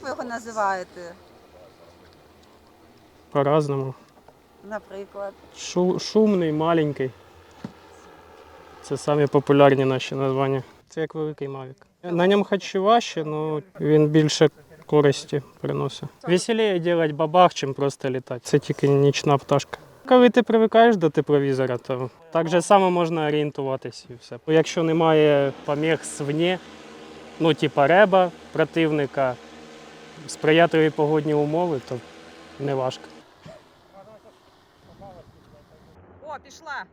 Як ви його називаєте? По-разному. Наприклад. Шу, шумний, маленький. Це самі популярні наші названня. Це як великий Мавік. На ньому хоч і важче, але він більше користі приносить. Веселіше робити бабах, чим просто літати. Це тільки нічна пташка. Коли ти привикаєш до тепловізора, то так же само можна орієнтуватися і все. Якщо немає поміг звні, ну типа реба противника, сприятливі погодні умови, то не важко. О, пішла.